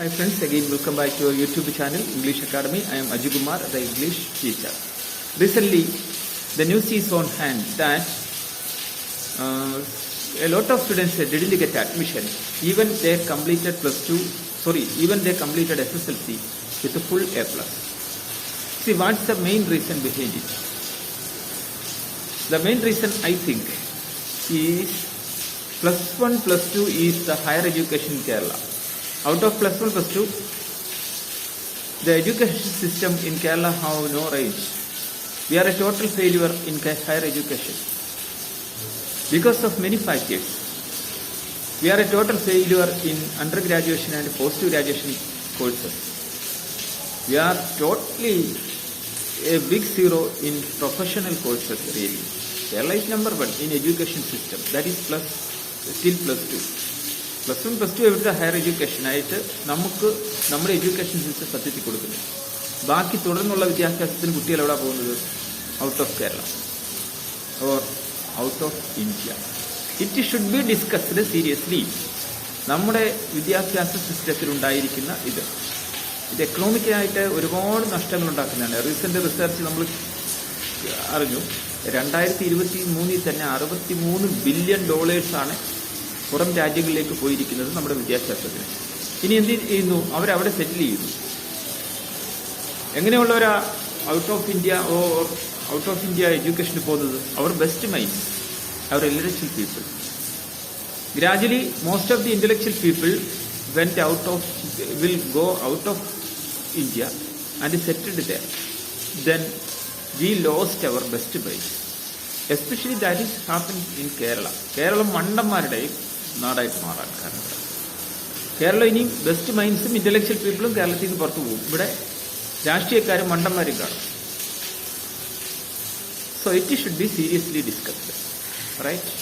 Hi friends, again welcome back to our YouTube channel English Academy. I am Ajay Kumar, the English teacher. Recently, the news is on hand that uh, a lot of students didn't get admission, even they completed plus two. Sorry, even they completed SSLC with a full A plus. See, what's the main reason behind it? The main reason I think is plus one, plus two is the higher education Kerala. Out of plus one, plus two, the education system in Kerala have no range. We are a total failure in higher education because of many factors. We are a total failure in undergraduate and post graduation courses. We are totally a big zero in professional courses really. Kerala is number one in education system. That is plus still plus two. Plus one plus two എവിടുത്തെ higher education ആയിട്ട് നമുക്ക് നമ്മുടെ education system സത്യത്തിൽ കൊടുക്കുന്നു. ബാക്കി തുടർന്നുള്ള വിദ്യാഭ്യാസത്തിന് കുട്ടികൾ എവിടെ പോകുന്നത്? Out of Kerala or out of India it should be discussed seriously നമ്മുടെ വിദ്യാഭ്യാസ സിസ്റ്റത്തിൽ ഉണ്ടായിരിക്കുന്ന ഇത്. ഇത് എക്കണോമിക്കലായിട്ട് ഒരുപാട് നഷ്ടങ്ങൾ ഉണ്ടാക്കുന്നതാണ്. റീസെന്റ് റിസർച്ച് നമ്മൾ അറിഞ്ഞു. രണ്ടായിരത്തി ഇരുപത്തി മൂന്നിൽ തന്നെ അറുപത്തി മൂന്ന് ബില്യൺ ഡോളേഴ്സാണ് പുറം രാജ്യങ്ങളിലേക്ക് പോയിരിക്കുന്നത് നമ്മുടെ വിദ്യാഭ്യാസത്തിന്. ഇനി എന്ത് ചെയ്യുന്നു? അവരവിടെ സെറ്റിൽ ചെയ്യുന്നു. എങ്ങനെയുള്ളവരാ out of India or out of India എഡ്യൂക്കേഷന് പോകുന്നത്? Our best mind our intellectual people gradually most of the intellectual people went out of will go out of India and settled the then we lost our best mind especially that is happen in Kerala Keralam മണ്ടന്മാരുടെയും നാടായിട്ട് മാറാൻ കാരണം കേരളം ഇനിയും best മൈൻഡ്സും intellectual പീപ്പിളും കേരളത്തിൽ നിന്ന് പുറത്തു പോകും. ഇവിടെ രാഷ്ട്രീയക്കാരും മണ്ടന്മാരും കാണും. So it should be seriously discussed right